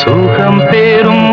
சுகம் பேரும்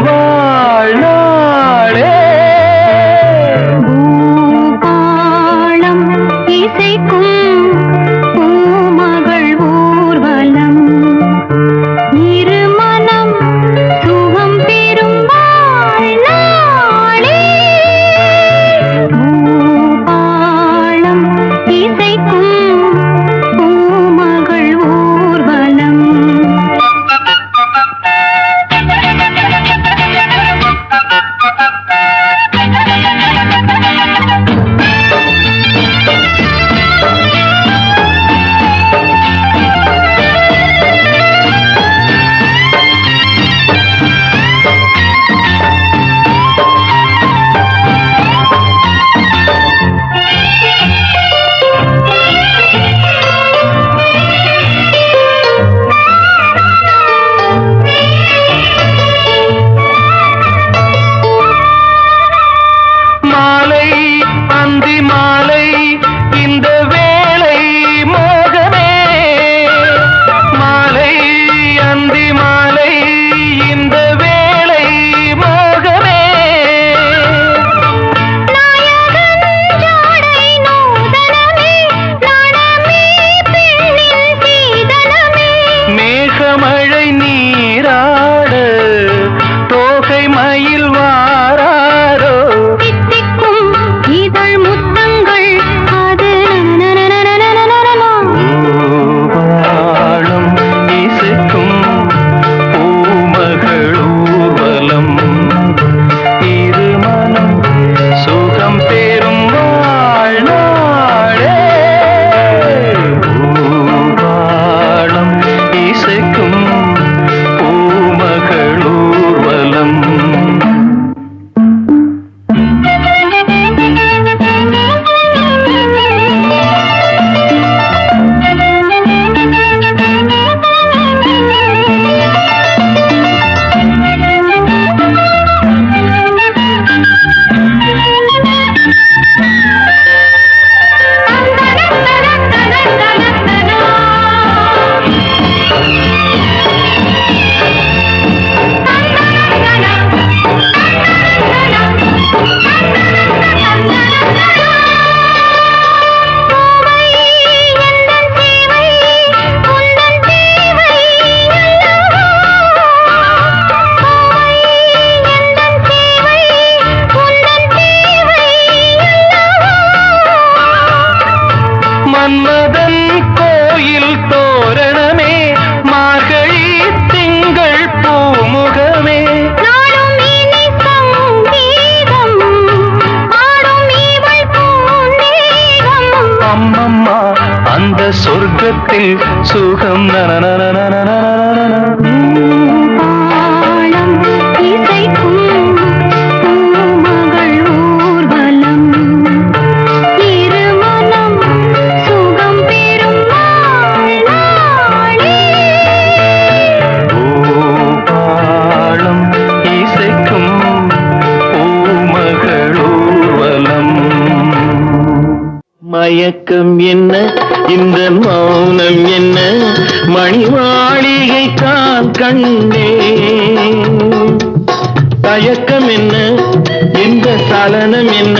Yeah. முருகன் கோயில் தோரணமே மார்கழி திங்கள் பூமுகமே. அம்மம்மா அந்த சொர்க்கத்தில் சுகம் நனன மயக்கம் என்ன? இந்த மௌனம் என்ன? மணிமாளிகை தான் கண்டே தயக்கம் என்ன? இந்த சலனம் என்ன?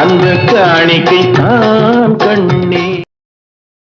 அந்த காணிக்கை தான் கண்டே